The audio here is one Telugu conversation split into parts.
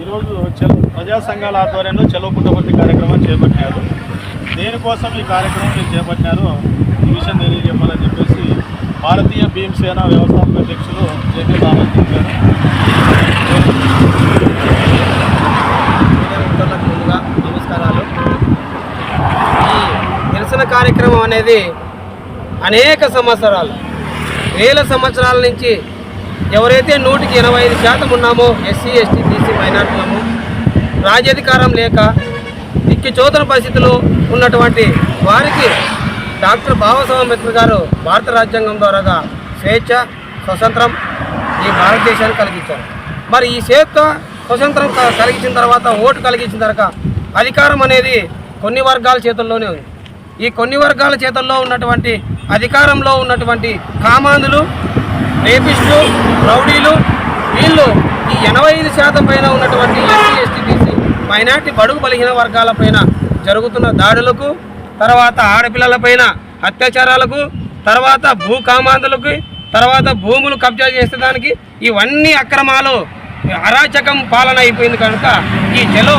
ఈరోజు ప్రజా సంఘాల ఆధ్వర్యంలో చెలో పుట్టబట్టి కార్యక్రమం చేపట్టినారు దేనికోసం ఈ కార్యక్రమం మీరు చేపట్టినారు ఈ విషయం తెలియజెప్పాలని చెప్పేసి భారతీయ భీమసేన వ్యవస్థాపక అధ్యక్షులు జగన్ రామన్ చెప్పారు కార్యక్రమం అనేది అనేక సంవత్సరాలు వేల సంవత్సరాల నుంచి ఎవరైతే నూటికి ఎనభై ఐదు శాతం ఉన్నామో ఎస్సీ ఎస్టీ బీసీ మైనార్టీలము రాజ్యాధికారం లేక దిక్కి చోదన పరిస్థితులు ఉన్నటువంటి వారికి డాక్టర్ బాబాసాహెబ్ అంబేద్కర్ గారు భారత రాజ్యాంగం ద్వారాగా స్వేచ్ఛ స్వతంత్రం ఈ భారతదేశానికి కలిగించారు. మరి ఈ స్వేచ్ఛ స్వతంత్రం కలిగించిన తర్వాత ఓటు కలిగించిన తర్వాత అధికారం అనేది కొన్ని వర్గాల చేతుల్లోనే ఉంది. ఈ కొన్ని వర్గాల చేతుల్లో ఉన్నటువంటి అధికారంలో ఉన్నటువంటి కామాంధులు రేపిస్టులు రౌడీలు వీళ్ళు ఈ ఎనభై ఐదు శాతం పైన ఉన్నటువంటి ఎస్సీ ఎస్టీ బీసీ మైనార్టీ బడుగు బలహీన వర్గాల పైన జరుగుతున్న దాడులకు తర్వాత ఆడపిల్లలపైన అత్యాచారాలకు తర్వాత భూ కామాంధులకు తర్వాత భూములు కబ్జా చేసేదానికి ఇవన్నీ అక్రమాలు అరాచకం పాలన అయిపోయింది కనుక ఈ జలో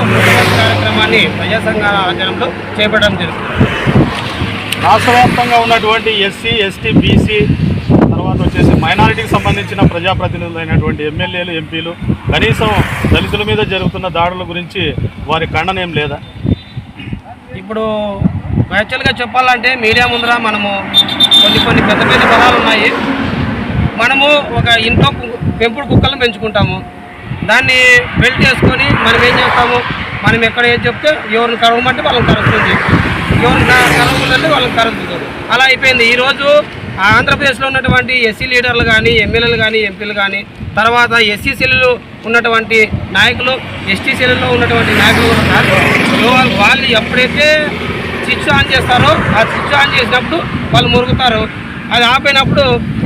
కార్యక్రమాన్ని ప్రజా సంఘాల చేపట్టడం జరుగుతుంది. రాష్ట్ర వ్యాప్తంగా ఉన్నటువంటి ఎస్సీ ఎస్టీ బీసీ తర్వాత వచ్చేసి మైనారిటీకి సంబంధించిన ప్రజాప్రతినిధులైనటువంటి ఎమ్మెల్యేలు ఎంపీలు కనీసం దళితుల మీద జరుగుతున్న దాడుల గురించి వారి ఖండన ఏం లేదా? ఇప్పుడు యాక్చువల్గా చెప్పాలంటే మీడియా ముందర మనము కొన్ని కొన్ని పెద్ద పెద్ద బలాలు ఉన్నాయి. మనము ఒక ఇంట్లో పెంపుడు కుక్కలను పెంచుకుంటాము. దాన్ని బెల్ట్ చేసుకొని మనం ఏం చేస్తాము? మనం ఎక్కడ ఏం చెప్తే ఎవరిని కరవమంటే వాళ్ళని కరుస్తుంది ఎవరిని కరవకుందంటే వాళ్ళని కరుగుతుంది అలా అయిపోయింది. ఈరోజు ఆంధ్రప్రదేశ్లో ఉన్నటువంటి ఎస్సీ లీడర్లు కానీ ఎమ్మెల్యేలు కానీ ఎంపీలు కానీ తర్వాత ఎస్సీసీలలో ఉన్నటువంటి నాయకులు ఎస్టీసీలలో ఉన్నటువంటి నాయకులు కూడా ఉన్నారు. వాళ్ళు- వాళ్ళు ఎప్పుడైతే స్విచ్ ఆన్ చేస్తారో ఆ స్విచ్ ఆన్ చేసినప్పుడు వాళ్ళు మురుగుతారు అది ఆపైనప్పుడు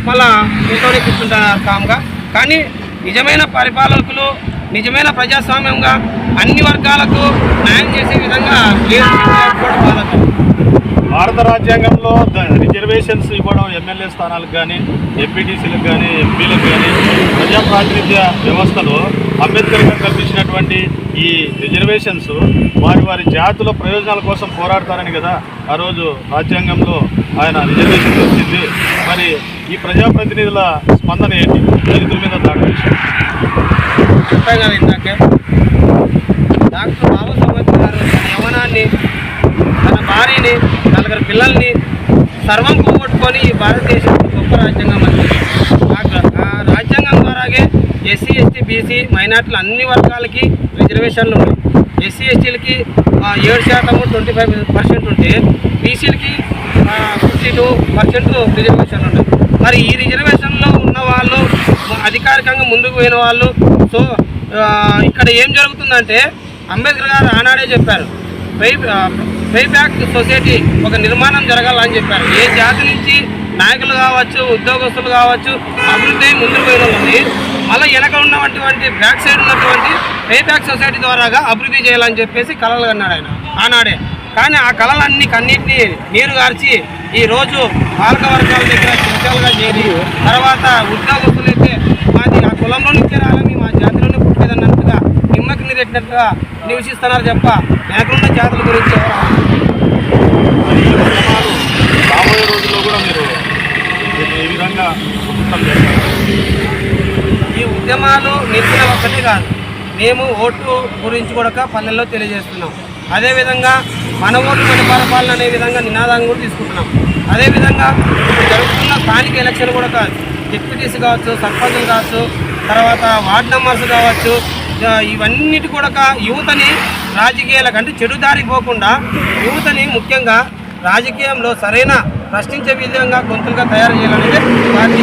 మళ్ళా ఇంట్లోనే కూర్చుంటున్నారు కామ్గా. కానీ నిజమైన పరిపాలకులు నిజమైన ప్రజాస్వామ్యంగా అన్ని వర్గాలకు న్యాయం చేసే విధంగా భారత రాజ్యాంగంలో రిజర్వేషన్స్ ఇవ్వడం ఎమ్మెల్యే స్థానాలకు కానీ ఎంపీటీసీలకు కానీ ఎంపీలకు కానీ ప్రజా ప్రాతినిధ్య వ్యవస్థలో అంబేద్కర్ గారు కల్పించినటువంటి ఈ రిజర్వేషన్స్ వారి వారి జాతుల ప్రయోజనాల కోసం పోరాడతారని కదా ఆ రోజు రాజ్యాంగంలో ఆయన రిజర్వేషన్ వచ్చింది మరి ఈ ప్రజాప్రతినిధుల స్పందన ఏంటి? దళితుల మీద దాడి విషయం చెప్పాం కదా ఇందాకే డాక్టర్ బాబాసాహెబ్ గారు తన యవనాన్ని తన భార్యని నలుగురు పిల్లల్ని సర్వం పోగొట్టుకొని ఈ భారతదేశం గొప్ప రాజ్యాంగం అందింది ఆ- రాజ్యాంగం ద్వారాగే ఎస్సీ ఎస్టీ బీసీ మైనార్టీలు అన్ని వర్గాలకి రిజర్వేషన్లు ఉన్నాయి. ఎస్సీ ఎస్టీలకి ఏడు శాతము ట్వంటీ ఫైవ్ పర్సెంట్ ఉంటే బీసీలకి ఫిఫ్టీ టూ పర్సెంట్ రిజర్వేషన్లు ఉన్నాయి. మరి ఈ రిజర్వేషన్లో ఉన్న వాళ్ళు అధికారికంగా ముందుకు పోయిన వాళ్ళు సో ఇక్కడ ఏం జరుగుతుందంటే అంబేద్కర్ గారు ఆనాడే చెప్పారు పే బ్యాక్ సొసైటీ ఒక నిర్మాణం జరగాలని చెప్పారు. ఏ జాతి నుంచి నాయకులు కావచ్చు ఉద్యోగస్తులు కావచ్చు అభివృద్ధి ముందుకు పోయిన అలా మళ్ళీ వెనక ఉన్నటువంటి బ్యాక్ సైడ్ ఉన్నటువంటి పే సొసైటీ ద్వారాగా అభివృద్ధి చేయాలని చెప్పేసి కళలు అన్నాడు ఆయన ఆనాడే. కానీ ఆ కళలన్నీ కన్నింటినీ నీరు గార్చి ఈరోజు రోజు పాలక వర్గాల దగ్గర చిత్రాలుగా చేరి తర్వాత ఉద్యోగస్తులు అయితే మాది ఆ కులంలో నుంచే రాలని మా జాతిలోనే పుట్టేదన్నట్టుగా నిమ్మకి నీరెట్టినట్టుగా నివసిస్తున్నారు తప్ప మేకలున్న జాతుల గురించి రాబోయే రోజుల్లో కూడా మీరు ఏ విధంగా ఈ ఉద్యమాలు నిలిచిన ఒక్కటే కాదు. మేము ఓటు గురించి కూడా పల్లెల్లో తెలియజేస్తున్నాం. అదేవిధంగా మన ఓటు మన పరిపాలన అనే విధంగా నినాదాన్ని కూడా తీసుకుంటున్నాం. అదేవిధంగా జరుగుతున్న స్థానిక ఎలక్షన్ కూడా కాదు. డిప్యూటీస్ కావచ్చు సర్పంచులు కావచ్చు తర్వాత వార్డ్ మెంబర్స్ కావచ్చు ఇవన్నిటి కూడా యువతని రాజకీయాలకు అంటే చెడుదారి పోకుండా యువతని ముఖ్యంగా రాజకీయంలో సరైన ప్రశ్నించే విధంగా గొంతులుగా తయారు చేయాలనేది పార్టీ